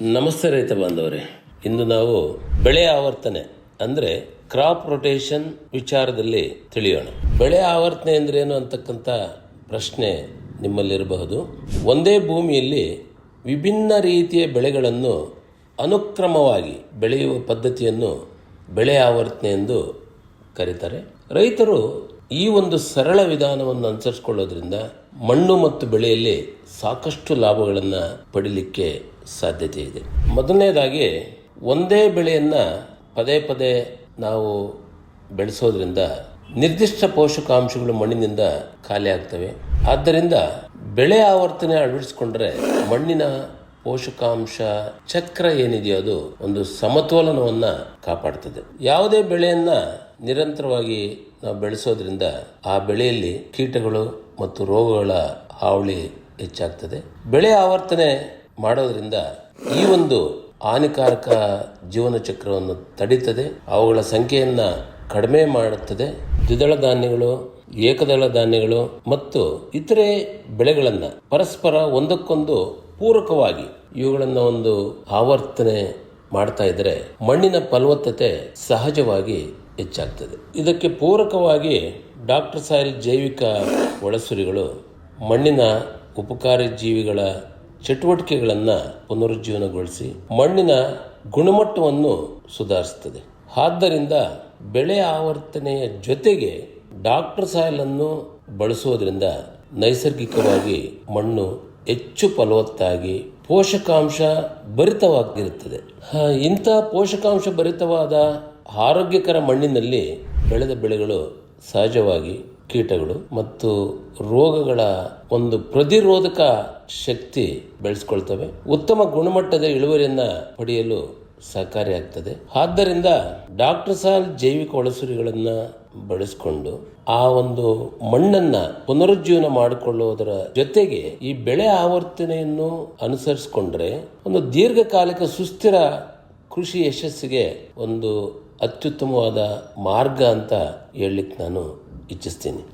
ನಮಸ್ತೆ ರೈತ ಬಾಂಧವರೇ. ಇಂದು ನಾವು ಬೆಳೆ ಆವರ್ತನೆ ಅಂದರೆ ಕ್ರಾಪ್ ರೊಟೇಷನ್ ವಿಚಾರದಲ್ಲಿ ತಿಳಿಯೋಣ. ಬೆಳೆ ಆವರ್ತನೆ ಅಂದ್ರೇನು ಅಂತಕ್ಕಂಥ ಪ್ರಶ್ನೆ ನಿಮ್ಮಲ್ಲಿರಬಹುದು. ಒಂದೇ ಭೂಮಿಯಲ್ಲಿ ವಿಭಿನ್ನ ರೀತಿಯ ಬೆಳೆಗಳನ್ನು ಅನುಕ್ರಮವಾಗಿ ಬೆಳೆಯುವ ಪದ್ಧತಿಯನ್ನು ಬೆಳೆ ಆವರ್ತನೆ ಎಂದು ಕರೀತಾರೆ. ರೈತರು ಈ ಒಂದು ಸರಳ ವಿಧಾನವನ್ನು ಅನುಸರಿಸಿಕೊಳ್ಳೋದ್ರಿಂದ ಮಣ್ಣು ಮತ್ತು ಬೆಳೆಯಲ್ಲಿ ಸಾಕಷ್ಟು ಲಾಭಗಳನ್ನು ಪಡಿಲಿಕ್ಕೆ ಸಾಧ್ಯತೆ ಇದೆ ಮೊದಲನೇದಾಗಿ ಒಂದೇ ಬೆಳೆಯನ್ನು ಪದೇ ಪದೇ ನಾವು ಬೆಳೆಸೋದ್ರಿಂದ ನಿರ್ದಿಷ್ಟ ಪೋಷಕಾಂಶಗಳು ಮಣ್ಣಿನಿಂದ ಖಾಲಿ ಆಗ್ತವೆ. ಆದ್ದರಿಂದ ಬೆಳೆ ಆವರ್ತನೆ ಅಳವಡಿಸಿಕೊಂಡ್ರೆ ಮಣ್ಣಿನ ಪೋಷಕಾಂಶ ಚಕ್ರ ಏನಿದೆಯೋ ಅದು ಒಂದು ಸಮತೋಲನವನ್ನ ಕಾಪಾಡ್ತದೆ. ಯಾವುದೇ ಬೆಳೆಯನ್ನ ನಿರಂತರವಾಗಿ ನಾವು ಬೆಳೆಸೋದ್ರಿಂದ ಆ ಬೆಳೆಯಲ್ಲಿ ಕೀಟಗಳು ಮತ್ತು ರೋಗಗಳ ಹಾವಳಿ ಹೆಚ್ಚಾಗ್ತದೆ. ಬೆಳೆ ಆವರ್ತನೆ ಮಾಡೋದ್ರಿಂದ ಈ ಒಂದು ಹಾನಿಕಾರಕ ಜೀವನ ಚಕ್ರವನ್ನು ತಡೀತದೆ. ಅವುಗಳ ಸಂಖ್ಯೆಯನ್ನು ಕಡಿಮೆ ಮಾಡುತ್ತದೆ. ದ್ವಿದಳ ಧಾನ್ಯಗಳು, ಏಕದಳ ಧಾನ್ಯಗಳು ಮತ್ತು ಇತರೆ ಬೆಳೆಗಳನ್ನು ಪರಸ್ಪರ ಒಂದಕ್ಕೊಂದು ಪೂರಕವಾಗಿ ಇವುಗಳನ್ನು ಒಂದು ಆವರ್ತನೆ ಮಾಡ್ತಾ ಇದ್ರೆ ಮಣ್ಣಿನ ಫಲವತ್ತತೆ ಸಹಜವಾಗಿ ಹೆಚ್ಚಾಗ್ತದೆ. ಇದಕ್ಕೆ ಪೂರಕವಾಗಿ ಡಾಕ್ಟರ್ ಸಾರಿ ಜೈವಿಕ ಒಳಸುರಿಗಳು ಮಣ್ಣಿನ ಉಪಕಾರಿ ಜೀವಿಗಳ ಚಟುವಟಿಕೆಗಳನ್ನು ಪುನರುಜ್ಜೀವನಗೊಳಿಸಿ ಮಣ್ಣಿನ ಗುಣಮಟ್ಟವನ್ನು ಸುಧಾರಿಸುತ್ತದೆ. ಆದ್ದರಿಂದ ಬೆಳೆ ಆವರ್ತನೆಯ ಜೊತೆಗೆ ಡಾಕ್ಟರ್ ಸಾಯಿಲ್ ಅನ್ನು ಬಳಸೋದ್ರಿಂದ ನೈಸರ್ಗಿಕವಾಗಿ ಮಣ್ಣು ಹೆಚ್ಚು ಫಲವತ್ತಾಗಿ ಪೋಷಕಾಂಶ ಭರಿತವಾಗಿರುತ್ತದೆ. ಇಂಥ ಪೋಷಕಾಂಶ ಭರಿತವಾದ ಆರೋಗ್ಯಕರ ಮಣ್ಣಿನಲ್ಲಿ ಬೆಳೆದ ಬೆಳೆಗಳು ಸಹಜವಾಗಿ ಕೀಟಗಳು ಮತ್ತು ರೋಗಗಳ ಒಂದು ಪ್ರತಿರೋಧಕ ಶಕ್ತಿ ಬೆಳೆಸ್ಕೊಳ್ತವೆ. ಉತ್ತಮ ಗುಣಮಟ್ಟದ ಇಳುವರಿಯನ್ನ ಪಡೆಯಲು ಸಹಕಾರಿಯಾಗ್ತದೆ. ಆದ್ದರಿಂದ ಡಾಕ್ಟರ್ ಸಾಲ್ ಜೈವಿಕ ಒಳಸುರಿಗಳನ್ನು ಬಳಸಿಕೊಂಡು ಆ ಒಂದು ಮಣ್ಣನ್ನ ಪುನರುಜ್ಜೀವನ ಮಾಡಿಕೊಳ್ಳುವುದರ ಜೊತೆಗೆ ಈ ಬೆಳೆ ಆವರ್ತನೆಯನ್ನು ಅನುಸರಿಸಿಕೊಂಡ್ರೆ ಒಂದು ದೀರ್ಘಕಾಲಿಕ ಸುಸ್ಥಿರ ಕೃಷಿ ಯಶಸ್ಸಿಗೆ ಒಂದು ಅತ್ಯುತ್ತಮವಾದ ಮಾರ್ಗ ಅಂತ ಹೇಳಲಿಕ್ಕೆ ನಾನು ಇಚ್ಛಿಸ್ತೀನಿ